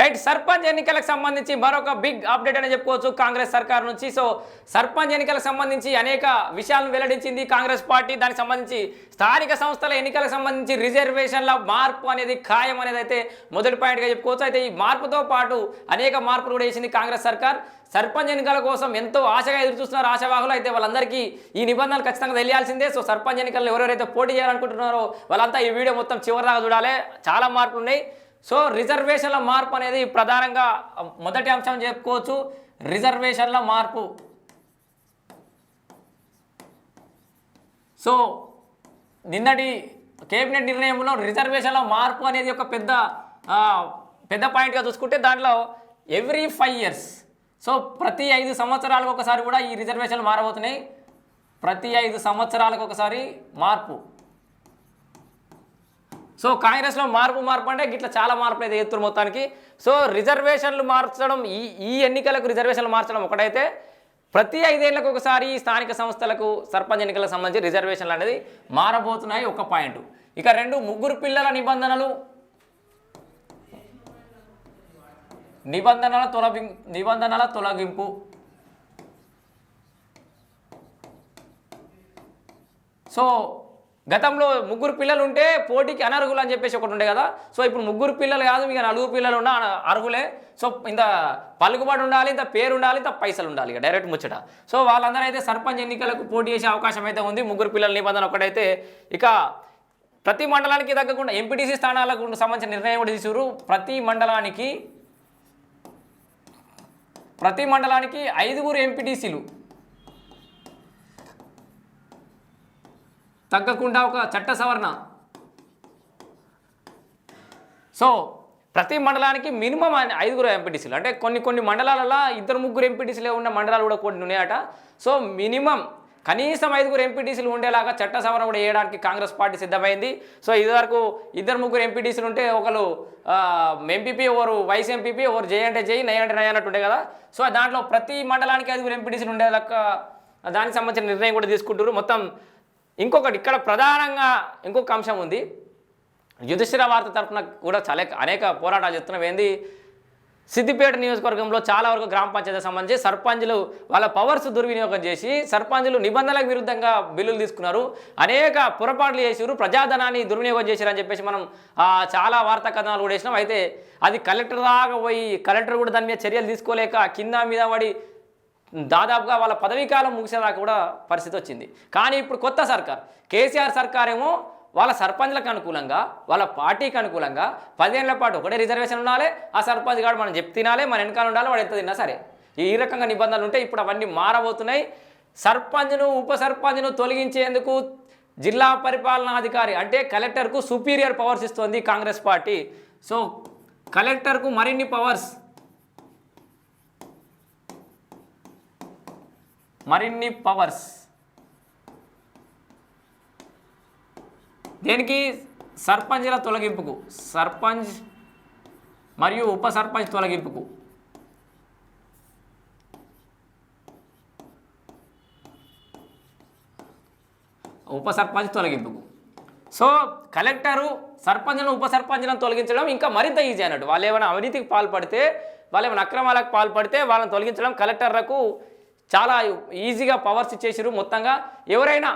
Right sarpanch ఎన్నికలకు సంబంధించి మరొక బిగ్ అప్డేట్ అని చెప్పుకోవచ్చు కాంగ్రెస్ సర్కార్ నుంచి. సో సర్పంచ్ ఎన్నికలకు సంబంధించి అనేక విషయాలను వెల్లడించింది కాంగ్రెస్ పార్టీ. దానికి సంబంధించి స్థానిక సంస్థల ఎన్నికలకు సంబంధించి రిజర్వేషన్ల మార్పు అనేది ఖాయం అనేది అయితే మొదటి పాయింట్గా చెప్పుకోవచ్చు. అయితే ఈ మార్పుతో పాటు అనేక మార్పులు కూడా వేసింది కాంగ్రెస్ సర్కార్. సర్పంచ్ ఎన్నికల కోసం ఎంతో ఆశగా ఎదురు చూస్తున్నారు ఆశావాహులు. అయితే వాళ్ళందరికీ ఈ నిబంధనలు ఖచ్చితంగా తెలియాల్సిందే. సో సర్పంచ్ ఎన్నికల్లో ఎవరెవరైతే పోటీ చేయాలనుకుంటున్నారో వాళ్ళంతా ఈ వీడియో మొత్తం చివరిదాకా చూడాలి. చాలా మార్పులు ఉన్నాయి. సో రిజర్వేషన్ల మార్పు అనేది ప్రధానంగా మొదటి అంశం చెప్పుకోవచ్చు. రిజర్వేషన్ల మార్పు. సో నిన్నటి కేబినెట్ నిర్ణయంలో రిజర్వేషన్ల మార్పు అనేది ఒక పెద్ద పెద్ద పాయింట్గా చూసుకుంటే దాంట్లో ఎవ్రీ ఫైవ్ ఇయర్స్ సో ప్రతి ఐదు సంవత్సరాలకు ఒకసారి కూడా ఈ రిజర్వేషన్లు మారబోతున్నాయి. ప్రతి ఐదు సంవత్సరాలకు ఒకసారి మార్పు. సో కాంగ్రెస్లో మార్పు మార్పు అంటే ఇట్లా చాలా మార్పులు అయితే ఎత్తురు మొత్తానికి. సో రిజర్వేషన్లు మార్చడం ఈ ఈ ఎన్నికలకు రిజర్వేషన్లు మార్చడం ఒకటైతే ప్రతి ఐదేళ్ళకు ఒకసారి స్థానిక సంస్థలకు సర్పంచ్ ఎన్నికలకు సంబంధించి రిజర్వేషన్లు అనేది మారబోతున్నాయి ఒక పాయింట్. ఇక రెండు ముగ్గురు పిల్లల నిబంధనలు. నిబంధనల తొలగి నిబంధనల తొలగింపు. సో గతంలో ముగ్గురు పిల్లలు ఉంటే పోటీకి అనర్హులు అని చెప్పేసి ఒకటి ఉండే కదా. సో ఇప్పుడు ముగ్గురు పిల్లలు కాదు ఇక నలుగురు పిల్లలు ఉన్న అర్హులే. సో ఇంత పలుకుబడి ఉండాలి ఇంత పేరు ఉండాలి ఇంత పైసలు ఉండాలి ఇక డైరెక్ట్ ముచ్చట. సో వాళ్ళందరూ అయితే సర్పంచ్ ఎన్నికలకు పోటీ చేసే అవకాశం అయితే ఉంది. ముగ్గురు పిల్లల నిబంధన ఒకటైతే ఇక ప్రతి మండలానికి తగ్గకుండా ఎంపీటీసీ స్థానాలకు సంబంధించిన నిర్ణయం కూడా తీసుకురు ప్రతి మండలానికి ప్రతి మండలానికి ఐదుగురు ఎంపీటీసీలు తగ్గకుండా ఒక చట్ట సవరణ. సో ప్రతి మండలానికి మినిమం ఐదుగురు ఎంపీటీసీలు అంటే కొన్ని కొన్ని మండలాలలో ఇద్దరు ముగ్గురు ఎంపీటీసీలే ఉన్న మండలాలు కూడా కొన్ని ఉన్నాయట. సో మినిమం కనీసం ఐదుగురు ఎంపీటీసీలు ఉండేలాగా చట్ట సవరణ కూడా చేయడానికి కాంగ్రెస్ పార్టీ సిద్ధమైంది. సో ఇదివరకు ఇద్దరు ముగ్గురు ఎంపీటీసీలు ఉంటే ఒకరు ఎంపీపీ ఎవరు వైస్ ఎంపీపీ ఎవరు జై అంటే జై నై అంటే నై అన్నట్టు ఉండే కదా. సో దాంట్లో ప్రతి మండలానికి ఐదుగురు ఎంపీటీసీలు ఉండేలాగా దానికి సంబంధించిన నిర్ణయం కూడా తీసుకుంటారు మొత్తం ఇంకొకటి ఇక్కడ ప్రధానంగా ఇంకొక అంశం ఉంది. యుధిష్ఠిర వార్త తరఫున కూడా చాలా అనేక పోరాటాలు చేస్తున్నాం. ఏంది? సిద్దిపేట నియోజకవర్గంలో చాలా వరకు గ్రామ పంచాయతీ సంబంధించి సర్పంచులు వాళ్ళ పవర్స్ దుర్వినియోగం చేసి సర్పంచులు నిబంధనలకు విరుద్ధంగా బిల్లులు తీసుకున్నారు. అనేక పొరపాట్లు చేసారు ప్రజాధనాన్ని దుర్వినియోగం చేశారని చెప్పేసి మనం చాలా వార్తా కథనాలు కూడా వేసినాం. అయితే అది కలెక్టర్ దాకా పోయి కలెక్టర్ కూడా దాని మీద చర్యలు తీసుకోలేక కింద మీద పడి దాదాపుగా వాళ్ళ పదవీకాలం ముగిసేదాకా కూడా పరిస్థితి వచ్చింది. కానీ ఇప్పుడు కొత్త సర్కార్ కేసీఆర్ సర్కార్ ఏమో వాళ్ళ సర్పంచ్లకు అనుకూలంగా వాళ్ళ పార్టీకి అనుకూలంగా పదిహేనుల పాటు ఒకటే రిజర్వేషన్ ఉండాలి ఆ సర్పంచ్ గారు మనం చెప్పి తినాలి మన వెనకాల ఉండాలి వాడు ఎంత తిన్నా సరే. ఈ రకంగా నిబంధనలు ఉంటే ఇప్పుడు అవన్నీ మారబోతున్నాయి. సర్పంచ్ను ఉప సర్పంచ్ను తొలగించేందుకు జిల్లా పరిపాలనాధికారి అంటే కలెక్టర్కు సుపీరియర్ పవర్స్ ఇస్తోంది కాంగ్రెస్ పార్టీ. సో కలెక్టర్కు మరిన్ని పవర్స్ మరిన్ని పవర్స్ దేనికి? సర్పంచ్ల తొలగింపుకు. సర్పంచ్ మరియు ఉప సర్పంచ్ తొలగింపుకు. ఉప సర్పంచ్ తొలగింపుకు. సో కలెక్టరు సర్పంచ్లను ఉప సర్పంచ్లను తొలగించడం ఇంకా మరింత ఈజీ అన్నట్టు. వాళ్ళు ఏమైనా అవినీతికి పాల్పడితే వాళ్ళు ఏమైనా అక్రమాలకు పాల్పడితే వాళ్ళని తొలగించడం కలెక్టర్లకు చాలా ఈజీగా పవర్స్ ఇచ్చేసారు మొత్తంగా ఎవరైనా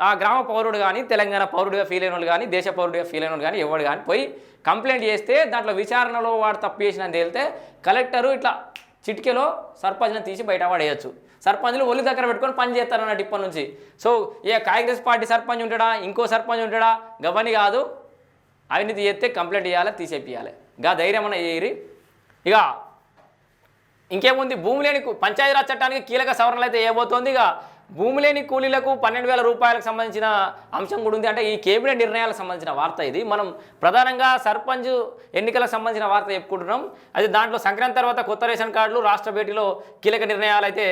ఆ గ్రామ పౌరుడు కానీ తెలంగాణ పౌరుడిగా ఫీల్ అయిన వాళ్ళు కానీ దేశ పౌరుడిగా ఫీల్ అయిన వాళ్ళు కానీ ఎవడు కానీ పోయి కంప్లైంట్ చేస్తే దాంట్లో విచారణలో వాడు తప్పు చేసినని తేలితే కలెక్టరు ఇట్లా చిటికెలో సర్పంచ్ని తీసి బయట పడేయచ్చు. సర్పంచ్లు ఒళ్ళు దగ్గర పెట్టుకొని పని చేస్తారు ఇప్పటి నుంచి. సో ఏ కాంగ్రెస్ పార్టీ సర్పంచ్ ఉంటాడా? ఇంకో సర్పంచ్ ఉంటాడా? గవని కాదు. అవినీతి చేస్తే కంప్లైంట్ చేయాలి తీసేపియాలి గా ధైర్యం అన్న ఏరి ఇక ఇంకేముంది? భూమి లేని పంచాయతీరాజ్ చట్టానికి కీలక సవరణలు అయితే ఏబోతోంది ఇక భూమి లేని కూలీలకు పన్నెండు వేల రూపాయలకు సంబంధించిన అంశం కూడా ఉంది. అంటే ఈ కేబినెట్ నిర్ణయాలకు సంబంధించిన వార్త ఇది. మనం ప్రధానంగా సర్పంచ్ ఎన్నికలకు సంబంధించిన వార్త చెప్పుకుంటున్నాం. అది దాంట్లో సంక్రాంతి తర్వాత కొత్త రేషన్ కార్డులు రాష్ట్ర భేటీలో కీలక నిర్ణయాలు అయితే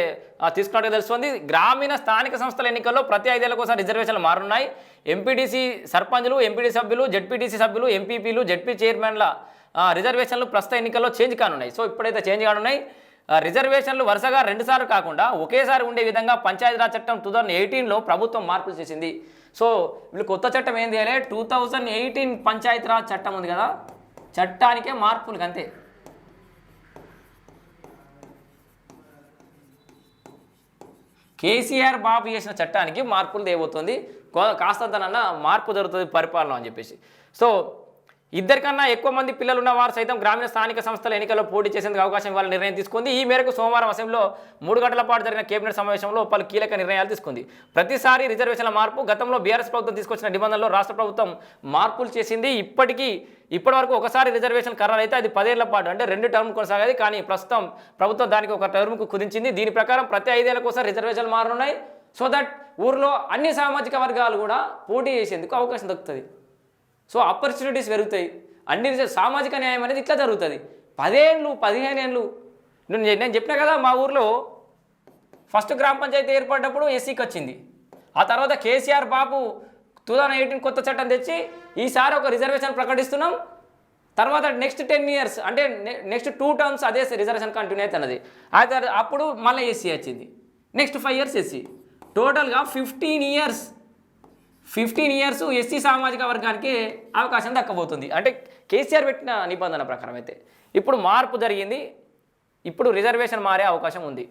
తీసుకున్నట్టుగా తెలుస్తుంది. గ్రామీణ స్థానిక సంస్థల ఎన్నికల్లో ప్రతి ఐదేళ్ళ కోసం రిజర్వేషన్లు మారున్నాయి. ఎంపీటీసీ సర్పంచ్లు ఎంపీటీ సభ్యులు జెడ్పీటీసీ సభ్యులు ఎంపీపీలు జెడ్పీ చైర్మన్ల రిజర్వేషన్లు ప్రస్తుత ఎన్నికల్లో చేంజ్ కానున్నాయి. సో ఇప్పుడైతే చేంజ్ కానున్నాయి. రిజర్వేషన్లు వరుసగా రెండుసార్లు కాకుండా ఒకేసారి ఉండే విధంగా పంచాయతీరాజ్ చట్టం టూ థౌజండ్ ఎయిటీన్లో ప్రభుత్వం మార్పులు చేసింది. సో వీళ్ళు కొత్త చట్టం ఏంది చేయాలి టూ థౌజండ్ ఎయిటీన్ పంచాయతీరాజ్ చట్టం ఉంది కదా? చట్టానికే మార్పులు అంతే. కేసీఆర్ బాబు చేసిన చట్టానికి మార్పులు తేబోతుంది. కాస్తంతనన్నా మార్పు జరుగుతుంది పరిపాలన అని చెప్పేసి. సో ఇద్దరికన్నా ఎక్కువ మంది పిల్లలు వారు సైతం గ్రామీణ స్థానిక సంస్థల ఎన్నికల్లో పోటీ చేసేందుకు అవకాశం ఇవ్వాలని నిర్ణయం తీసుకుంది. ఈ మేరకు సోమవారం అసెంబ్లీలో మూడు గంటల పాటు జరిగిన కేబినెట్ సమావేశంలో పలు కీలక నిర్ణయాలు తీసుకుంది. ప్రతిసారి రిజర్వేషన్ల మార్పు గతంలో బీఆర్ఎస్ ప్రభుత్వం తీసుకొచ్చిన నిబంధనలో రాష్ట్ర ప్రభుత్వం మార్పులు చేసింది. ఇప్పటికీ ఇప్పటివరకు ఒకసారి రిజర్వేషన్ ఖరారు అయితే అది పదేళ్ళ పాటు అంటే రెండు టర్మ్ కొనసాగేది. కానీ ప్రస్తుతం ప్రభుత్వం దానికి ఒక టర్మ్కు కుదించింది. దీని ప్రకారం ప్రతి ఐదేళ్ళ కోసం రిజర్వేషన్లు మారనున్నాయి. సో దట్ ఊర్లో అన్ని సామాజిక వర్గాలు కూడా పోటీ చేసేందుకు అవకాశం దక్కుతుంది. సో ఆపర్చునిటీస్ పెరుగుతాయి. అన్ని సామాజిక న్యాయం అనేది ఇట్లా జరుగుతుంది. పదేళ్ళు పదిహేను ఏళ్ళు నేను నేను చెప్పిన కదా మా ఊర్లో ఫస్ట్ గ్రామ పంచాయతీ ఏర్పడినప్పుడు ఎస్సీకి వచ్చింది. ఆ తర్వాత KCR babu two thousand eighteen కొత్త చట్టం తెచ్చి ఈసారి ఒక రిజర్వేషన్ ప్రకటిస్తున్నాం. తర్వాత నెక్స్ట్ టెన్ ఇయర్స్ అంటే నెక్స్ట్ టూ టర్మ్స్ అదే రిజర్వేషన్ కంటిన్యూ అవుతున్నది. ఆ తర్వాత అప్పుడు మళ్ళీ ఎస్సీ వచ్చింది. Next five years SC. టోటల్గా fifteen years fifteen years SC సామాజిక వర్గానికి అవకాశం దక్కబోతుంది. అంటే కేసీఆర్ పెట్టిన నిబంధన ప్రకారం అయితే. ఇప్పుడు మార్పు జరిగింది. ఇప్పుడు రిజర్వేషన్ మారే అవకాశం ఉంది.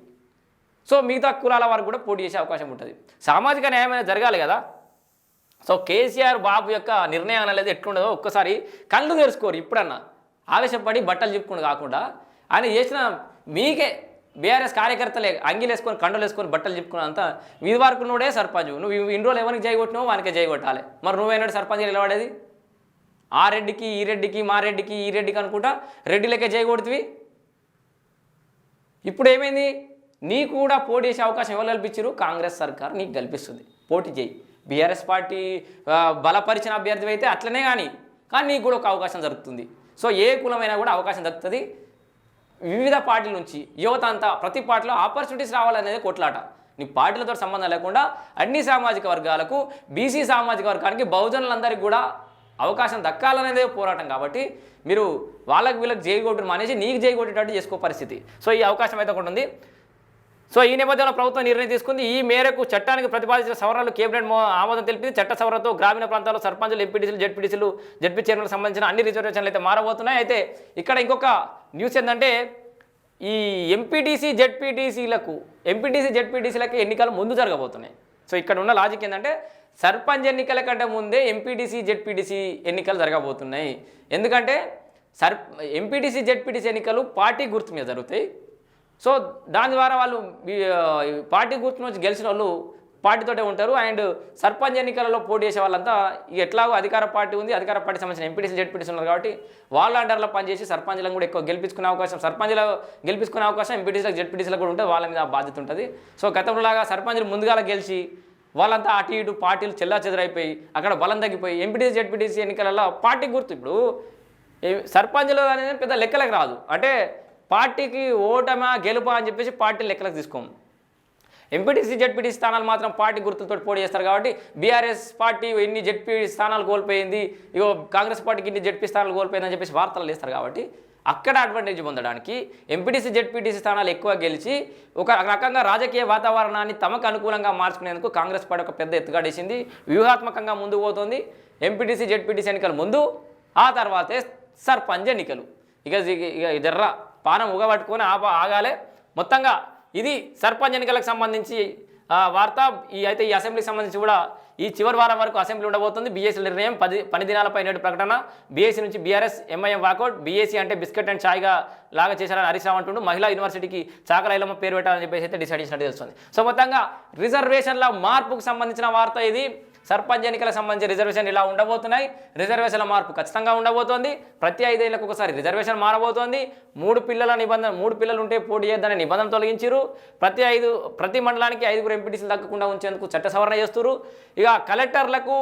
సో మిగతా కులాల వారు కూడా పోటీ చేసే అవకాశం ఉంటుంది. సామాజిక న్యాయం అనేది జరగాలి కదా. సో కేసీఆర్ బాబు యొక్క నిర్ణయం అనేది ఎట్లుండదో ఒక్కసారి కళ్ళు తెరుచుకోరు ఇప్పుడన్నా. ఆవేశపడి బట్టలు చెప్పుకుని కాకుండా ఆయన చేసిన మీకే బీఆర్ఎస్ కార్యకర్తలే అంగీలు వేసుకొని కండలు వేసుకొని బట్టలు చెప్పుకుని అంతా ఇది వరకు నువ్వుడే సర్పంచ్. నువ్వు ఇన్ని రోజులు ఎవరికి జయగొట్టినావు వానికే జయగొట్టాలి మరి నువ్వేనాడు సర్పంచ్ నిలబడేది? ఆ రెడ్డికి ఈ రెడ్డికి మా రెడ్డికి ఈ రెడ్డికి అనుకుంటా రెడ్డిలకే జయగొడుతుంది ఇప్పుడు ఏమైంది? నీ కూడా పోటీ చేసే అవకాశం ఎవరు కల్పించారు కాంగ్రెస్ సర్కార్ నీకు కల్పిస్తుంది. పోటీ చేయి. బీఆర్ఎస్ పార్టీ బలపరిచిన అభ్యర్థి అయితే అట్లనే కానీ కానీ నీకు కూడా ఒక అవకాశం దొరుకుతుంది. సో ఏ కులమైనా కూడా అవకాశం దక్కుతుంది. వివిధ పార్టీల నుంచి యువత అంతా ప్రతి పార్టీలో ఆపర్చునిటీస్ రావాలనేది కొట్లాట. నీ పార్టీలతో సంబంధం లేకుండా అన్ని సామాజిక వర్గాలకు బీసీ సామాజిక వర్గానికి బహుజనులందరికీ కూడా అవకాశం దక్కాలనేదే పోరాటం కాబట్టి మీరు వాళ్ళకి వీళ్ళకి జైగొట్టు మానేసి నీకు జైగొట్టేటట్టు చేసుకో పరిస్థితి. సో ఈ అవకాశం అయితే ఒకటి ఉంది. సో ఈ నేపథ్యంలో ప్రభుత్వం నిర్ణయం తీసుకుంది. ఈ మేరకు చట్టానికి ప్రతిపాదించిన సవరణలు కేబినెట్ మో- ఆమోదం తెలిపింది. చట్ట సవరణతో గ్రామీణ ప్రాంతాల్లో సర్పంచులు ఎంపీటీసీలు జడ్పీటీసీలు జడ్పీ చైర్మన్లకు సంబంధించిన అన్ని రిజర్వేషన్లు అయితే మారబోతున్నాయి. అయితే ఇక్కడ ఇంకొక న్యూస్ ఏంటంటే ఈ ఎంపీటీసీ జడ్పీటీసీలకు ఎంపీటీసీ జడ్పీటీసీలకు ఎన్నికలు ముందు జరగబోతున్నాయి. సో ఇక్కడ ఉన్న లాజిక్ ఏంటంటే సర్పంచ్ ఎన్నికల కంటే ముందే ఎంపీటీసీ జడ్పీటీసీ ఎన్నికలు జరగబోతున్నాయి. ఎందుకంటే సర్ ఎంపీటీసీ జడ్పీటీసీ ఎన్నికలు పార్టీ గుర్తు మీద జరుగుతాయి. సో దాని ద్వారా వాళ్ళు పార్టీ గుర్తు నుంచి గెలిచిన వాళ్ళు పార్టీతోటే ఉంటారు. అండ్ సర్పంచ్ ఎన్నికలలో పోటీ చేసే వాళ్ళంతా ఎట్లాగో అధికార పార్టీ ఉంది అధికార పార్టీ సంబంధించిన ఎంపీటీసీ జెడ్పీటీసీ ఉన్నారు కాబట్టి వాళ్ళ అండర్లో పనిచేసి సర్పంచ్లను కూడా ఎక్కువ గెలిపించుకునే అవకాశం సర్పంచ్లో గెలిపించుకునే అవకాశం ఎంపీటీసీలకు జెడ్పీటీసీలకు కూడా ఉంటే వాళ్ళ మీద బాధ్యత ఉంటుంది. సో గతంలోలాగా సర్పంచ్లు ముందుగా గెలిచి వాళ్ళంతా అటు ఇటు పార్టీలు చెల్లా చెదరైపోయి అక్కడ బలం తగ్గిపోయి ఎంపీటీసీ జెడ్పీటీసీ ఎన్నికలలో పార్టీ గుర్తు ఇప్పుడు ఏ- సర్పంచ్లు అనేది పెద్ద లెక్కలకు రాదు. అంటే పార్టీకి ఓటమా గెలుపా అని చెప్పేసి పార్టీ లెక్కలకు తీసుకోము. ఎంపీటీసీ జెడ్పీటీ స్థానాలు మాత్రం పార్టీ గుర్తులతో పోటీ చేస్తారు కాబట్టి బీఆర్ఎస్ పార్టీ ఇన్ని జడ్పీ స్థానాలు కోల్పోయింది ఇగో కాంగ్రెస్ పార్టీకి ఇన్ని జడ్పీ స్థానాలు కోల్పోయిందని చెప్పేసి వార్తలు వేస్తారు కాబట్టి అక్కడ అడ్వాంటేజ్ పొందడానికి ఎంపీటీసీ జెడ్పీటీసీ స్థానాలు ఎక్కువ గెలిచి ఒక రకంగా రాజకీయ వాతావరణాన్ని తమకు అనుకూలంగా మార్చుకునేందుకు కాంగ్రెస్ పార్టీ ఒక పెద్ద ఎత్తుగాడేసింది వ్యూహాత్మకంగా ముందుకు పోతుంది. ఎంపీటీసీ జెడ్పీటీసీ ఎన్నికల ముందు ఆ తర్వాతే సర్పంచ్ ఎన్నికలు. ఇక ఇక జర్ర పానం ఉగబట్టుకొని ఆప ఆగాలే. మొత్తంగా ఇది సర్పంచ్ ఎన్నికలకు సంబంధించి ఆ, వార్త. ఈ అయితే ఈ అసెంబ్లీకి సంబంధించి కూడా ఈ చివరి వారం వరకు అసెంబ్లీ ఉండబోతుంది. బీఎస్సీ నిర్ణయం పది పని దినాలపై నేడు ప్రకటన. బీఎస్సీ నుంచి బీఆర్ఎస్ ఎంఐఎం వాకౌట్ బీఎస్సీ అంటే బిస్కెట్ అండ్ ఛాయ్గా లాగా చేశారని హరీశ్రావు అంటుండు. మహిళా యూనివర్సిటీకి చాకల పేరు పెట్టాలని చెప్పేసి అయితే డిసైడ్ చేసినట్టు తెలుస్తుంది. సో మొత్తంగా రిజర్వేషన్ల మార్పుకు సంబంధించిన వార్త ఇది. సర్పంచ్ ఎన్నికల సంబంధించి రిజర్వేషన్ ఇలా ఉండబోతున్నాయి. రిజర్వేషన్ల మార్పు ఖచ్చితంగా ఉండబోతోంది. ప్రతి ఐదేళ్ళకు ఒకసారి రిజర్వేషన్ మారబోతోంది. మూడు పిల్లల నిబంధన మూడు పిల్లలు ఉంటే పోటీ చేద్దానే నిబంధన తొలగించారు ప్రతి ఐదు ప్రతి మండలానికి ఐదుగురు ఎంపీటీసీలు తగ్గకుండా ఉంచేందుకు చట్ట సవరణ చేస్తారు ఇక కలెక్టర్లకు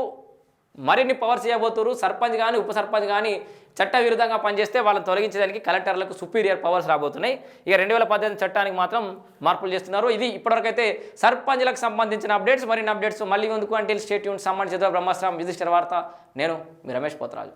మరిన్ని పవర్స్ చేయబోతున్నారు సర్పంచ్ కానీ ఉప సర్పంచ్ కానీ చట్ట విరుద్ధంగా పనిచేస్తే వాళ్ళని తొలగించడానికి కలెక్టర్లకు సుపీరియర్ పవర్స్ రాబోతున్నాయి. ఇక రెండు వేల పద్దెనిమిది చట్టానికి మాత్రం మార్పులు చేస్తున్నారు. ఇది ఇప్పటివరకైతే సర్పంచ్లకు సంబంధించిన అప్డేట్స్ మరిన్ని అప్డేట్స్ మళ్ళీ ఎందుకు? అంటే స్టేట్ యూన్ సంబంధించిన బ్రహ్మాస్త్రం విధిష్ట వార్త నేను మీ రమేష్ పోతరాజు.